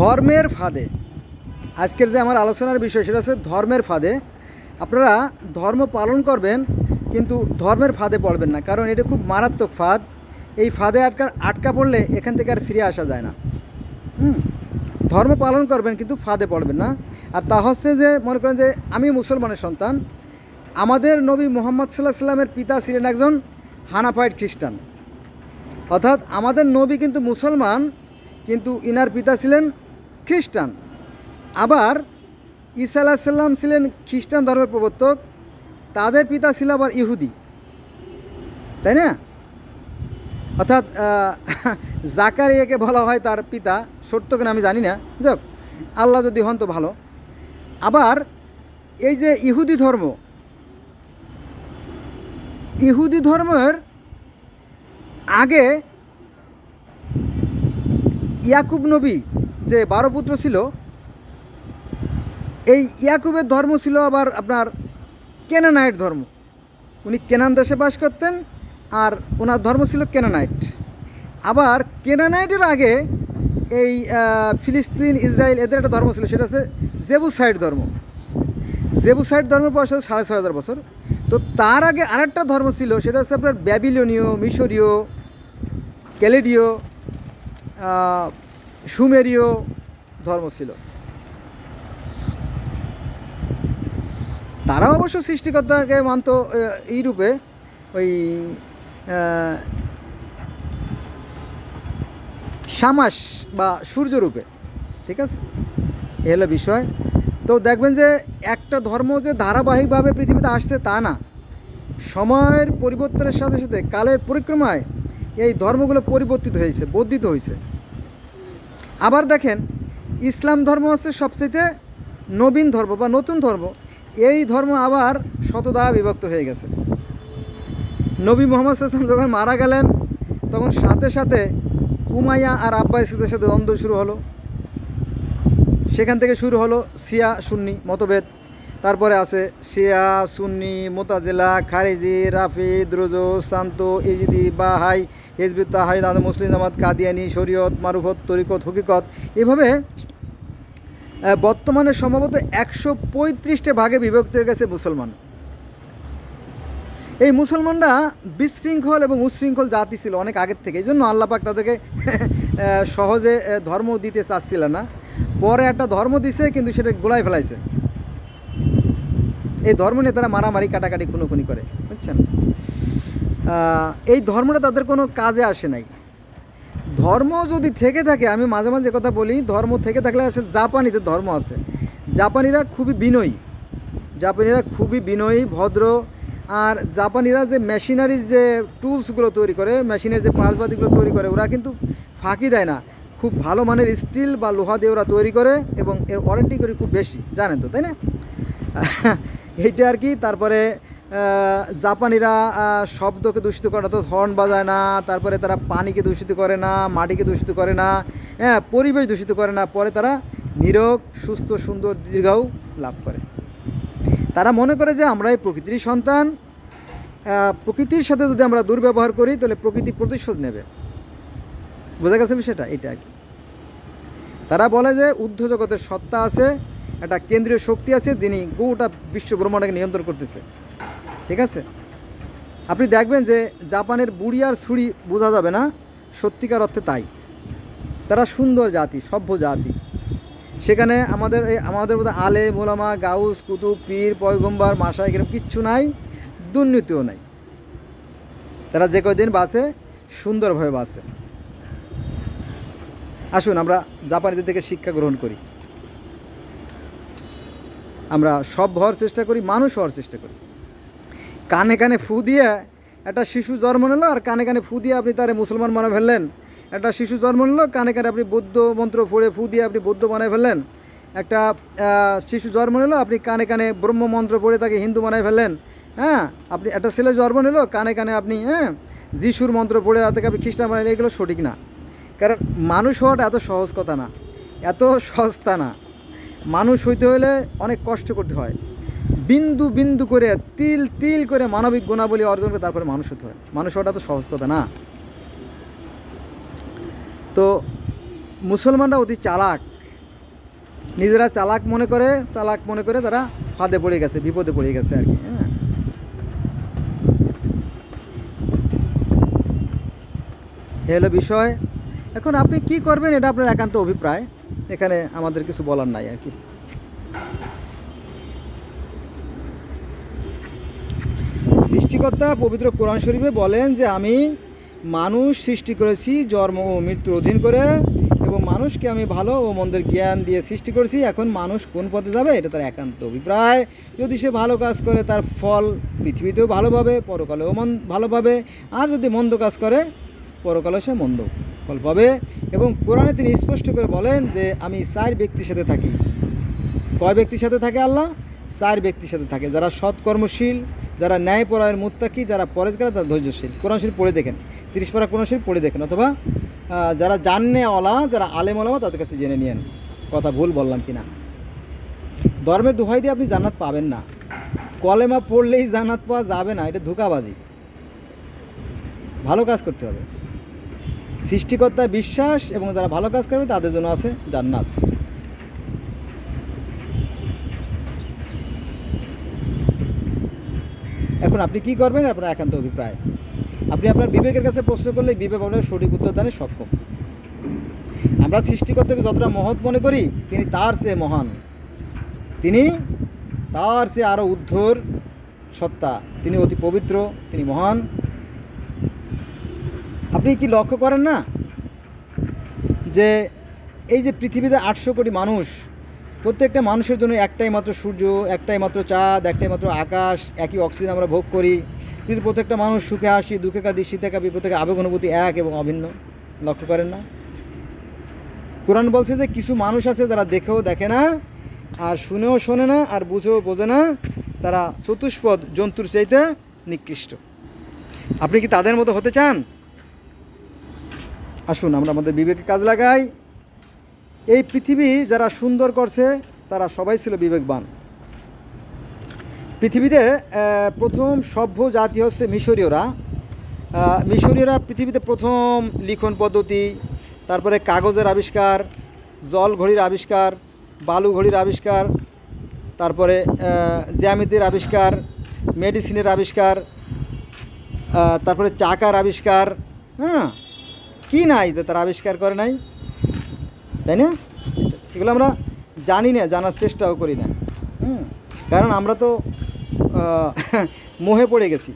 ধর্মের ফাঁদে। আজকের যে আমার আলোচনার বিষয় সেটা হচ্ছে ধর্মের ফাঁদে। আপনারা ধর্ম পালন করবেন, কিন্তু ধর্মের ফাঁদে পড়বেন না, কারণ এটা খুব মারাত্মক ফাঁদ। এই ফাঁদে আটকা আটকা পড়লে এখান থেকে আর ফিরে আসা যায় না। হুম, ধর্ম পালন করবেন, কিন্তু ফাঁদে পড়বেন না। আর তা হচ্ছে যে, মনে করেন যে, আমি মুসলমানের সন্তান। আমাদের নবী মোহাম্মদ সাল্লাহ সাল্লামের পিতা ছিলেন একজন হানাফাইট খ্রিস্টান। অর্থাৎ আমাদের নবী কিন্তু মুসলমান, কিন্তু ইনার পিতা ছিলেন খ্রিস্টান। আবার ঈসা আলাহ সাল্লাম ছিলেন খ্রিস্টান ধর্মের প্রবর্তক, তাদের পিতা ছিল আবার ইহুদি। তাই না? অর্থাৎ জাকারিয়াকে বলা হয় তার পিতা, সত্য কিনা আমি জানি না। যাক আল্লাহ যদি হন তো ভালো। আবার এই যে ইহুদি ধর্ম, ইহুদি ধর্মের আগে ইয়াকুব নবী যে বারো পুত্র ছিল, এই ইয়াকুবের ধর্ম ছিল আবার আপনার কেনানাইট ধর্ম। উনি কেনান দেশে বাস করতেন আর ওনার ধর্ম ছিল কেনানাইট। আবার কেনানাইটের আগে এই ফিলিস্তিন, ইসরায়েল এদের একটা ধর্ম ছিল, সেটা হচ্ছে জেবুসাইড ধর্ম। জেবুসাইড ধর্মের বয়স হচ্ছে সাড়ে ছয় হাজার বছর। তো তার আগে আরেকটা ধর্ম ছিল, সেটা হচ্ছে আপনার ব্যাবিলনীয়, মিশরীয়, ক্যালেডীয় সুমেরীয় ধর্ম ছিল। তারা অবশ্য সৃষ্টিকর্তাকে মানত আহ, এই রূপে ওই সামাস বা সূর্যরূপে ঠিক আছে? এ হলো বিষয়। তো দেখবেন যে একটা ধর্ম যে ধারাবাহিকভাবে পৃথিবীতে আসছে তা না। সময়ের পরিবর্তনের সাথে সাথে কালের পরিক্রমায় এই ধর্মগুলো পরিবর্তিত হয়েছে বর্ধিত হয়েছে। আবার দেখেন, ইসলাম ধর্ম হচ্ছে সবচেয়ে নবীন ধর্ম বা নতুন ধর্ম। এই ধর্ম আবার শতদা বিভক্ত হয়ে গেছে। নবী মোহাম্মদ সাল্লাম যখন মারা গেলেন, তখন সাথে সাথে উমাইয়া আর আব্বাসীদের সাথে দ্বন্দ্ব শুরু হলো। সেখান থেকে শুরু হলো সিয়া, সুন্নি মতভেদ। তারপরে আছে শিয়া, সুন্নি, মোতাজেলা, খারিজি, রাফি, দ্রুজ, শান্ত, ইজিদি, বাহাই হিজবুত তাহাইদ আদ মুসলিম জামাত, কাদিয়ানি, শরীয়ত, মারুফত, তরিকত, হকিকত। এভাবে বর্তমানে সম্ভবত একশো পঁয়ত্রিশটা ভাগে বিভক্ত হয়ে গেছে মুসলমান। এই মুসলমানরা বিশৃঙ্খল এবং উচ্ছৃঙ্খল জাতি ছিল অনেক আগের থেকে। এই জন্য আল্লাপাক তাদেরকে সহজে ধর্ম দিতে চাচ্ছিল না। পরে একটা ধর্ম দিছে, কিন্তু সেটা গোলায় ফেলাইছে। এই ধর্ম নিয়ে তারা মারামারি, কাটাকাটি, খুনোখুনি করে, বুঝছেন? এই ধর্মটা তাদের কোনো কাজে আসে নাই। ধর্ম যদি থেকে থাকে, আমি মাঝে মাঝে কথা বলি, ধর্ম থেকে থাকলে আসে জাপানিদের ধর্ম আছে। জাপানিরা খুবই বিনয়ী। জাপানিরা খুবই বিনয়ী, ভদ্র, আর জাপানিরা যে মেশিনারিজ যে টুলসগুলো তৈরি করে, মেশিনের যে পার্সবাদিগুলো তৈরি করে, ওরা কিন্তু ফাঁকি দেয় না। খুব ভালো মানের স্টিল বা লোহা দিয়ে ওরা তৈরি করে, এবং এর ওয়ারেন্টি করে খুব বেশি, জানেন তো, তাই না? এইটা আর কি, তারপরে জাপানিরা শব্দকে দূষিত করে তো হর্ন বাজায় না, তারপরে তারা পানিকে দূষিত করে না, মাটিকে দূষিত করে না হ্যাঁ পরিবেশ দূষিত করে না, পরে তারা নিরোগ, সুস্থ, সুন্দর দীর্ঘাও লাভ করে। তারা মনে করে যে আমরা এই প্রকৃতির সন্তান প্রকৃতির সাথে যদি আমরা দুর্ব্যবহার করি, তাহলে প্রকৃতি প্রতিশোধ নেবে। বোঝা গেছে বিষয়টা? এটা আর কি। তারা বলে যে ঊর্ধ্ব জগতের সত্তা আছে একটা কেন্দ্রীয় শক্তি আছে যিনি গোটা বিশ্ব ব্রহ্মাণ্ডকে নিয়ন্ত্রণ করতেছে। ঠিক আছে? আপনি দেখবেন যে জাপানের বুড়ি আর ছুরি বোঝা যাবে না, সত্যিকার অর্থে তাই। তারা সুন্দর জাতি, সভ্য জাতি। সেখানে আমাদের এই আমাদের মধ্যে আলে মোলামা গাউস, কুতুব, পীর, পয়গম্বার মাসা এরকম কিচ্ছু নাই, দুর্নীতিও নাই। তারা যে কয়দিন বাঁচে, সুন্দরভাবে বাঁচে। আসুন আমরা জাপানিদের থেকে শিক্ষা গ্রহণ করি। আমরা সব হওয়ার চেষ্টা করি, মানুষ হওয়ার চেষ্টা করি। কানে কানে ফু দিয়ে একটা শিশু জন্ম নিল আর কানে কানে ফু দিয়ে আপনি তারে মুসলমান বানায় ফেললেন। একটা শিশু জন্ম নিল, কানে কানে আপনি বৌদ্ধ মন্ত্র পড়ে ফু দিয়ে আপনি বৌদ্ধ বানায় ফেললেন। একটা শিশু জন্ম নিল, আপনি কানে কানে ব্রহ্ম মন্ত্র পড়ে তাকে হিন্দু বানায় ফেললেন। হ্যাঁ আপনি একটা ছেলে জন্ম নিল, কানে কানে আপনি হ্যাঁ যিশুর মন্ত্র পড়ে তাকে আপনি খ্রিস্টান বানাইলে এগুলো সঠিক না। কারণ মানুষ হওয়াটা এত সহজ কথা না, এত সস্তা না। মানুষ হইতে হলে অনেক কষ্ট করতে হয়। বিন্দু বিন্দু করে, তিল তিল করে মানবিক গুণাবলী অর্জন করে তারপরে মানুষ হতে হয়। মানুষ হওয়াটা তো সহজ কথা না? তো মুসলমানরা অতি চালাক। নিজেরা চালাক মনে করে, চালাক মনে করে তারা ফাঁদে পড়ে গেছে, বিপদে পড়ে গেছে আর কি হ্যাঁ। হলো বিষয়। এখন আপনি কি করবেন এটা আপনার একান্ত অভিপ্রায়। এখানে আমাদের কিছু বলার নাই আর কি। সৃষ্টিকর্তা পবিত্র কোরআন শরীফে বলেন যে আমি মানুষ সৃষ্টি করেছি, জন্ম ও মৃত্যুর অধীন করে, এবং মানুষকে আমি ভালো ও মন্দের জ্ঞান দিয়ে সৃষ্টি করেছি। এখন মানুষ কোন পথে যাবে? এটা তার একান্ত অভিপ্রায়। যদি সে ভালো কাজ করে, তার ফল পৃথিবীতেও ভালো পাবে, পরকালেও মন ভালো পাবে। আর যদি মন্দ কাজ করে পরকালে সে মন্দ ফল পাবে এবং কোরআনে তিনি স্পষ্ট করে বলেন যে আমি চার ব্যক্তির সাথে থাকি। কয় ব্যক্তির সাথে থাকে আল্লাহ? চার ব্যক্তির সাথে থাকে। যারা সৎকর্মশীল, যারা ন্যায়পরায়ণ মুত্তাকি, যারা পরেজগারা, তারা ধৈর্যশীল। কোরআন শরীফ পড়ে দেখেন। তিরিশ পারা কোরআন শরীফ পড়ে দেখেন। অথবা যারা জানে অলা যারা আলেম ওলামা তাদের কাছে জেনে নিয়েন। কথা ভুল বললাম কিনা? ধর্মের দোহাই দিয়ে আপনি জান্নাত পাবেন না। কলেমা পড়লেই জান্নাত পাওয়া যাবে না। এটা ধোকাবাজি। ভালো কাজ করতে হবে। সৃষ্টিকর্তায় বিশ্বাস এবং যারা ভালো কাজ করবে তাদের জন্য আছে জান্নাত। এখন আপনি কি করবেন? আপনার একান্ত অভিপ্রায়। আপনি আপনার বিবেকের কাছে প্রশ্ন করলে বিবেক আপনার সঠিক উত্তর দানে সক্ষম। আমরা সৃষ্টিকর্তাকে যতটা মহৎ মনে করি, তিনি তার চেয়ে মহান। তিনি তার চেয়ে আরও উদ্ধর সত্তা। তিনি অতি পবিত্র, তিনি মহান। আপনি কি লক্ষ্য করেন না যে এই যে পৃথিবীতে আটশো কোটি মানুষ, প্রত্যেকটা মানুষের জন্য একটাই মাত্র সূর্য, একটাই মাত্র চাঁদ, একটাই মাত্র আকাশ, একই অক্সিজেন আমরা ভোগ করি। কিন্তু প্রত্যেকটা মানুষ সুখে হাসি, দুঃখে কাঁদি, শীতে কাঁপি প্রত্যেকের আবেগ, অনুভূতি এক এবং অভিন্ন। লক্ষ্য করেন না? কোরআন বলছে যে কিছু মানুষ আছে যারা দেখেও দেখে না, আর শুনেও শোনে না, আর বুঝেও বোঝে না, তারা চতুষ্পদ জন্তুর চাইতে নিকৃষ্ট। আপনি কি তাদের মতো হতে চান? আসুন, আমরা আমাদের বিবেকে কাজ লাগাই। এই পৃথিবী যারা সুন্দর করছে, তারা সবাই ছিল বিবেকবান। পৃথিবীতে প্রথম সভ্য জাতি হচ্ছে মিশরীয়রা। মিশরীয়রা পৃথিবীতে প্রথম লিখন পদ্ধতি, তারপরে কাগজের আবিষ্কার, জল ঘড়ির আবিষ্কার, বালু ঘড়ির আবিষ্কার, তারপরে জ্যামিতির আবিষ্কার, মেডিসিনের আবিষ্কার তারপরে চাকার আবিষ্কার হ্যাঁ? কি নাই যে তারা আবিষ্কার করে নাই? তাই না? এগুলো আমরা জানি না, জানার চেষ্টাও করি না। হুম? কারণ আমরা তো মোহে পড়ে গেছি।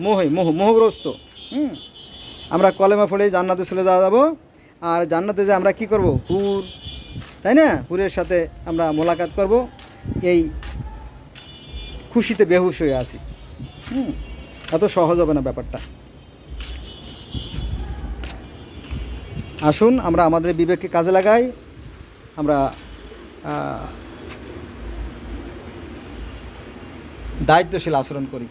মোহে, মোহ, মোহগ্রস্ত। হুম? আমরা কলেমা ফলে জান্নাতে চলে যাওয়া যাব। আর জান্নাতে যে আমরা কি করব? হুর। তাই না? হুরের সাথে আমরা মোলাকাত করব। এই খুশিতে বেহুশ হয়ে আছি। হুম? এত সহজ হবে না ব্যাপারটা। আসুন, আমরা আমাদের বিবেককে কাজে লাগাই। আমরা দায়িত্বশীল আচরণ করি।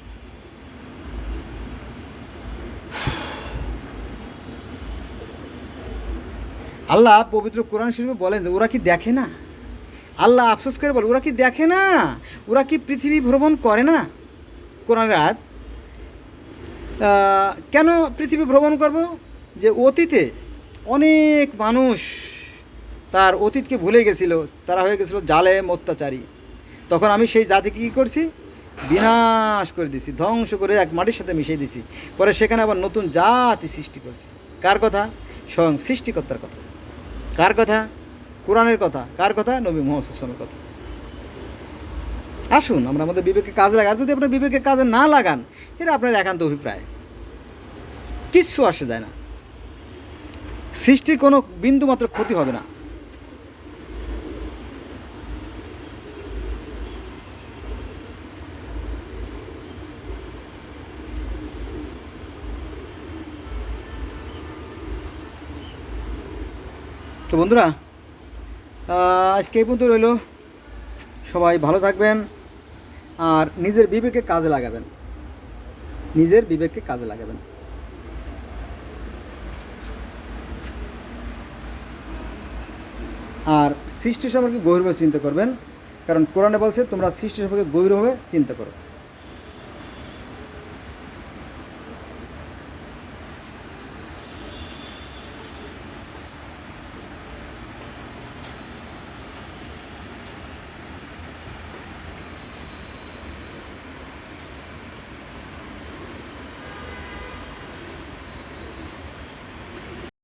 আল্লাহ পবিত্র কোরআন শরীফে বলেন যে, ওরা কি দেখে না? আল্লাহ আফসোস করে বলে, ওরা কি দেখে না? ওরা কি পৃথিবী ভ্রমণ করে না? কোরআনের রাত কেন পৃথিবী ভ্রমণ করব? যে অতীতে অনেক মানুষ তার অতীতকে ভুলে গেছিল, তারা হয়ে গেছিল জালেম অত্যাচারী তখন আমি সেই জাতিকে কী করছি? বিনাশ করে দিছি, ধ্বংস করে এক মাটির সাথে মিশিয়ে দিছি। পরে সেখানে আবার নতুন জাতি সৃষ্টি করছি। কার কথা? স্বয়ং সৃষ্টিকর্তার কথা। কার কথা? কোরআনের কথা। কার কথা? নবী মোহাম্মদের কথা। আসুন, আমরা আমাদের বিবেকে কাজে আর যদি আপনার বিবেকে কাজে না লাগান এটা আপনার একান্ত অভিপ্রায়। কিচ্ছু আসে যায় না। সৃষ্টির কোনো বিন্দু মাত্র ক্ষতি হবে না। তো বন্ধুরা আজকে এই পর্যন্ত রইল। সবাই ভালো থাকবেন আর নিজের বিবেকে কাজে লাগাবেন। নিজের বিবেককে কাজে লাগাবেন। আর সৃষ্টি সম্পর্কে গভীরভাবে চিন্তা করবেন, কারণ কোরআনে বলছে তোমরা সৃষ্টি সম্পর্কে গভীরভাবে চিন্তা করো।